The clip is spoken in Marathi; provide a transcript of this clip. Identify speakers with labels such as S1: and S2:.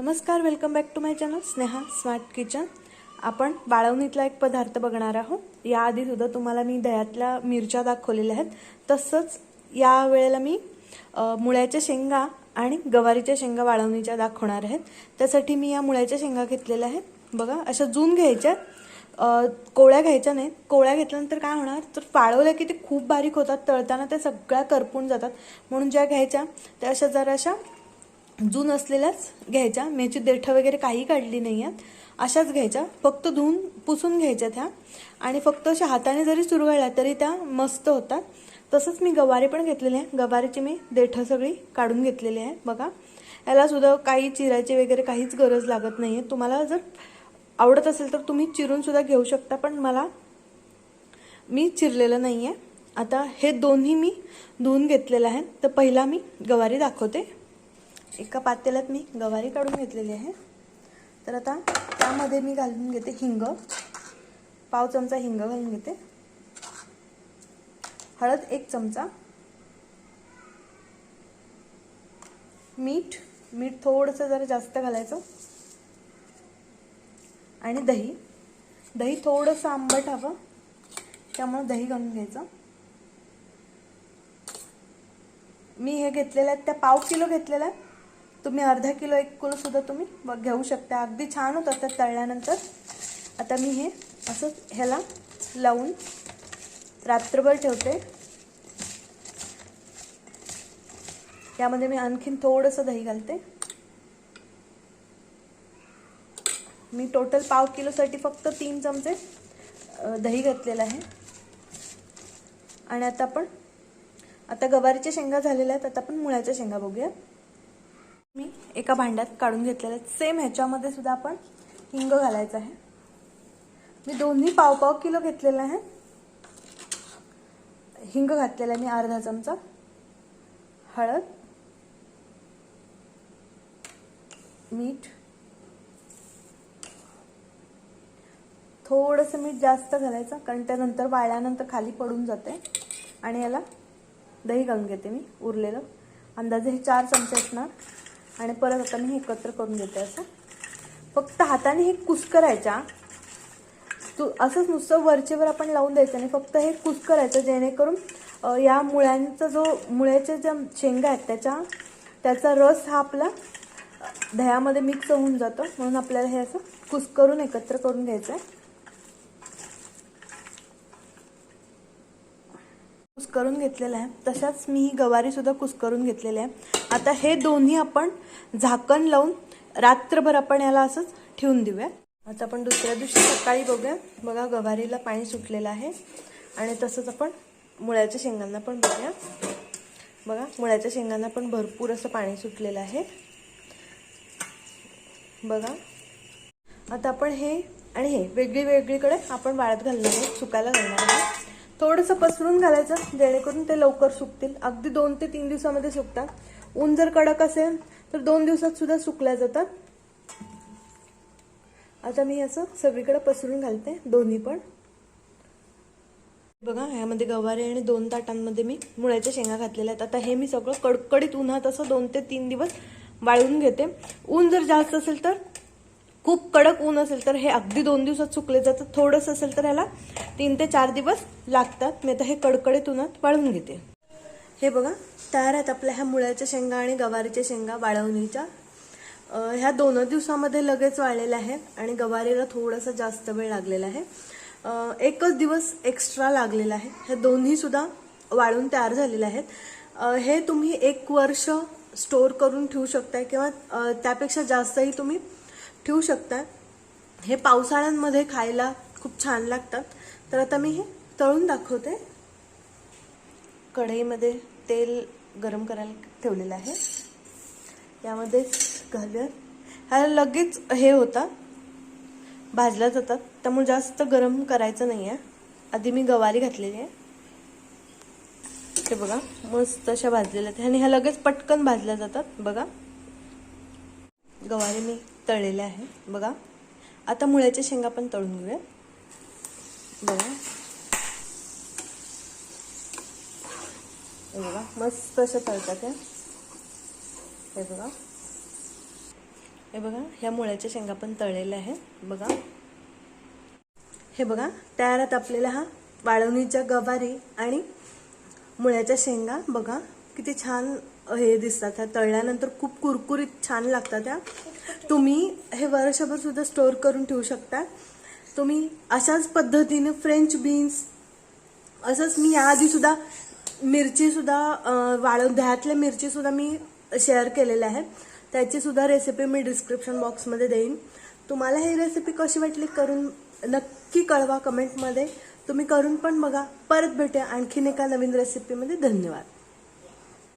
S1: नमस्कार welcome back to my channel Sneha smart kitchen आपण बाळवणीतला एक पदार्थ बघणार आहोत. याआधी सुद्धा तुम्हाला मी दह्यातल्या मिरच्या दाखवलेल्या आहेत. तसंच या वेळेला मी मुळ्याच्या शेंगा आणि गवारीच्या शेंगा वाळवणीच्या दाखवणार आहेत. त्यासाठी मी या मुळ्याच्या शेंगा घेतलेल्या आहेत. बघा अशा जून घ्यायच्या अ, कोवळ्या घ्यायच्या नाहीत. कोवळ्या घेतल्यानंतर काय होणार? तर वाळवल्या की ते खूप बारीक होतात तळताना त्या सगळ्या करपून जातात. म्हणून ज्या घ्यायच्या त्या अशा जराशा जून असलेल्याच घ्यायच्या. मेची देठं वगैरे काही काढली नाही आहेत अशाच घ्यायच्या. फक्त धुवून पुसून घ्यायच्या त्या. आणि फक्त अशा हाताने जरी चुरगळल्या तरी त्या मस्त होतात. तसंच मी गवारी पण घेतलेले आहे. गवारीची मी देठं सगळी काढून घेतलेली आहे. बघा. याला सुद्धा काही चिरायची वगैरे काहीच गरज लागत नाही आहे तुम्हाला जर आवडत असेल तर तुम्ही चिरून सुद्धा घेऊ शकता पण मला मी चिरलेलं नाही आहे आता हे दोन्ही मी धुवून घेतलेलं आहे. तर पहिला मी गवारी दाखवते. एका पातेल्यात मी गवारी काढून घेतलेली आहे. तर आता त्यामध्ये मी घालून घेते हिंग. पाव चमचा हिंग घालून घेते. हळद एक चमचा. मीठ मीठ थोडंसं जरा जास्त घालायचं. आणि दही. दही थोडंसं आंबट हवं. त्यामुळे दही घालून घ्यायचं. मी हे घेतलेलं आहे त्या पाव किलो घेतलेलं आहे तुम्ही अर्धा किलो एक किलो सुद्धा तुम्ही बघ घेऊ शकता. अगदी छान होतात तर तळल्यानंतर. आता मी हे असं ह्याला लावून रात्रभर ठेवते. यामध्ये मी आणखीन थोडंसं दही घालते. मी टोटल पाव किलोसाठी फक्त तीन चमचे दही घातलेलं आहे. आणि आता आपण आता गवारीच्या शेंगा झालेल्या आहेत. आता आपण मुळ्याच्या शेंगा बघूया. मी एका भांड्यात काढून घेतलेलं आहे. सेम ह्याच्यामध्ये सुद्धा आपण हिंग घालायचं आहे. मी दोन्ही पाव पाव किलो घेतलेलं आहे. हिंग घातलेला आहे मी अर्धा चमचा. हळद मीठ. थोडंसं मीठ जास्त घालायचं कारण त्यानंतर वाळल्यानंतर खाली पडून जाते आणि याला दही घालून घेते मी उरलेलं. अंदाजे हे चार चमचे असणार. आणि परत आता मी हे एकत्र करून घेते असं. फक्त हाताने हे कुस्करायच्या. तू असंच नुसतं वरचेवर आपण लावून द्यायचं आणि फक्त हे कुस्करायचं जेणेकरून या मुळ्यांचा जो मुळ्याच्या ज्या शेंगा आहेत त्याच्या त्याचा रस हा आपला दह्यामध्ये मिक्स होऊन जातो. म्हणून आपल्याला हे असं कुस्करून एकत्र करून घ्यायचं आहे कुस्करून घेतलेलं आहे. तशाच मी ही गवारीसुद्धा कुस कुस्करून घेतलेली आहे. आता हे दोन्ही आपण झाकण लावून रात्रभर आपण याला असंच ठेवून देऊया. आता आपण दुसऱ्या दिवशी सकाळी बघूया. बघा गवारीला पाणी सुटलेलं आहे. आणि तसंच आपण मुळ्याच्या शेंगांना पण बघूया. बघा मुळ्याच्या शेंगांना पण भरपूर असं पाणी सुटलेलं आहे. बघा. आता आपण हे आणि हे वेगळी वेगळीकडे आपण वाळत घालणार आहे. सुकायला घालणार आहे. थोडंसं पसरून घालायचं जेणेकरून ते लवकर सुकतील. अगदी दोन ते तीन दिवसामध्ये सुकतात. ऊन जर कडक असेल तर दोन दिवसात सुद्धा सुकल्या जातात. आता मी असं सगळीकडे पसरून घालते दोन्ही पण. बघा ह्यामध्ये गवारे आणि दोन ताटांमध्ये मी मुळ्याच्या शेंगा घातलेल्या आहेत. आता हे मी सगळं कडकडीत उन्हात असं दोन ते तीन दिवस वाळवून घेते. ऊन जर जास्त असेल तर खूप कडक ऊन असेल तर हे अगदी दोन दिवसात सुकले जातात. थोडंसं असेल तर ह्याला तीन ते चार दिवस लागतात. मी आता हे कडकडीत उन्हात वाळून घेते. हे बघा तयार आहेत आपल्या ह्या मुळ्याच्या शेंगा आणि गवारीच्या शेंगा वाळवणीच्या. ह्या दोन दिवसामध्ये लगेच वाळलेल्या आहेत आणि गवारीला थोडासा जास्त वेळ लागलेला आहे. एकच दिवस एक्स्ट्रा लागलेला आहे. हे दोन्ही सुद्धा वाळून तयार झालेले आहेत. हे तुम्ही एक वर्ष स्टोअर करून ठेवू शकताय किंवा त्यापेक्षा जास्तही तुम्ही ठेवू शकता हे पावसाळ्यांमध्ये खायला खूप छान लागतात. तर आता मी हे तळून दाखवते. कढईमध्ये तेल गरम करायला ठेवलेलं आहे. यामध्ये घालूया. ह्या लगेच हे होता. भाजल्या जातात. त्यामुळे जास्त गरम करायचं नाही आहे आधी मी गवारी घातलेली आहे. हे बघा मस्त अशा भाजलेल्या आहेत. आणि ह्या लगेच पटकन भाजल्या जातात. बघा. गवारे मी तळलेल्या आहे. बघा. आता मुळ्याच्या शेंगा पण तळून घेऊया. बघा. हे बघा. मस्त अशा तळतात त्या. हे बघा. हे बघा. ह्या मुळ्याच्या शेंगा पण तळलेल्या आहेत. बघा. हे बघा. तयार आहेत आपल्याला हा वाळवणीच्या गवारी आणि मुळ्याच्या शेंगा. बघा. किती छान हे दिसतात ह्या तळल्यानंतर खूप कुरकुरीत छान लागतात त्या. तुम्ही हे वर्षभर सुद्धा स्टोअर करून ठेवू शकता. तुम्ही अशाच पद्धतीने फ्रेंच बीन्स असंच मी याआधी सुद्धा मिरची सुद्धा वाळव दह्यातल्या मिरची सुद्धा मी शेअर केलेल्या आहे त्याची सुद्धा रेसिपी मी डिस्क्रिप्शन बॉक्समध्ये देईन. तुम्हाला ही रेसिपी कशी वाटली करून नक्की कळवा कमेंटमध्ये तुम्ही करून पण बघा. परत भेटूया आणखीन एका नवीन रेसिपीमध्ये धन्यवाद.